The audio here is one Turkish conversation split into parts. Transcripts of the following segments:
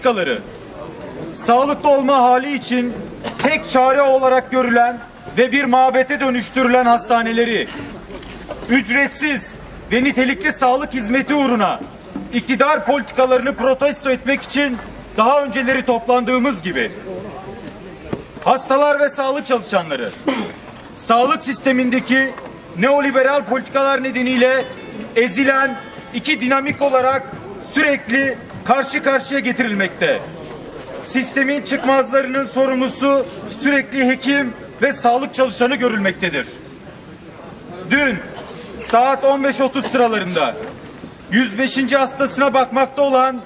politikaları, sağlıklı olma hali için tek çare olarak görülen ve bir mabete dönüştürülen hastaneleri, ücretsiz ve nitelikli sağlık hizmeti uğruna iktidar politikalarını protesto etmek için daha önceleri toplandığımız gibi hastalar ve sağlık çalışanları sağlık sistemindeki neoliberal politikalar nedeniyle ezilen iki dinamik olarak sürekli karşı karşıya getirilmekte. Sistemin çıkmazlarının sorumlusu sürekli hekim ve sağlık çalışanı görülmektedir. Dün saat 15.30 sıralarında 105. hastasına bakmakta olan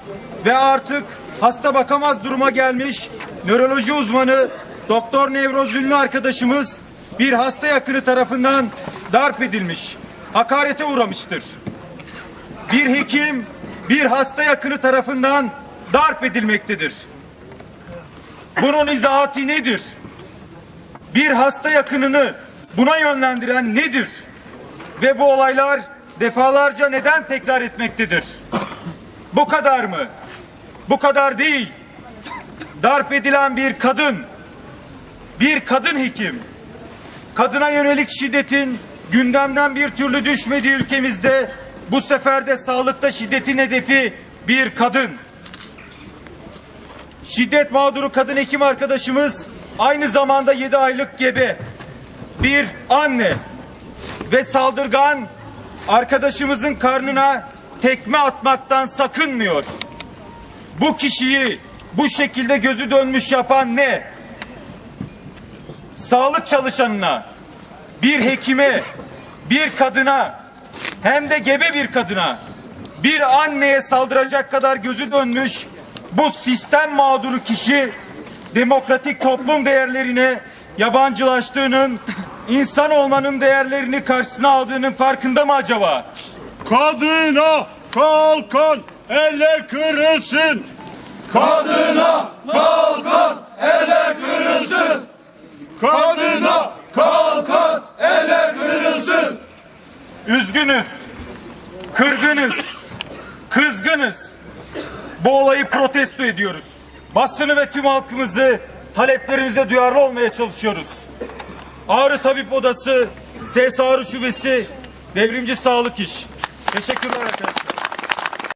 ve artık hasta bakamaz duruma gelmiş nöroloji uzmanı Doktor Nevroz Ünlü arkadaşımız bir hasta yakını tarafından darp edilmiş, hakarete uğramıştır. Bir hekim bir hasta yakını tarafından darp edilmektedir. Bunun izahatı nedir? Bir hasta yakınını buna yönlendiren nedir? Ve bu olaylar defalarca neden tekrar etmektedir? Bu kadar mı? Bu kadar değil. Darp edilen bir kadın, bir kadın hekim, kadına yönelik şiddetin gündemden bir türlü düşmediği ülkemizde bu sefer de sağlıkta şiddetin hedefi bir kadın. Şiddet mağduru kadın hekim arkadaşımız aynı zamanda 7 aylık gebe bir anne ve saldırgan arkadaşımızın karnına tekme atmaktan sakınmıyor. Bu kişiyi bu şekilde gözü dönmüş yapan ne? Sağlık çalışanına, bir hekime, bir kadına, hem de gebe bir kadına, bir anneye saldıracak kadar gözü dönmüş bu sistem mağduru kişi demokratik toplum değerlerine yabancılaştığının, insan olmanın değerlerini karşısına aldığının farkında mı acaba? Kadına kalkan eller kırılsın. Kadına kalkan eller kırılsın. Kadına kalkan eller kırılsın. Üzgünüz, kırgınız, kızgınız. Bu olayı protesto ediyoruz. Basını ve tüm halkımızı taleplerimize duyarlı olmaya çalışıyoruz. Ağrı Tabip Odası, SES Ağrı Şubesi, Devrimci Sağlık İş. Teşekkürler arkadaşlar.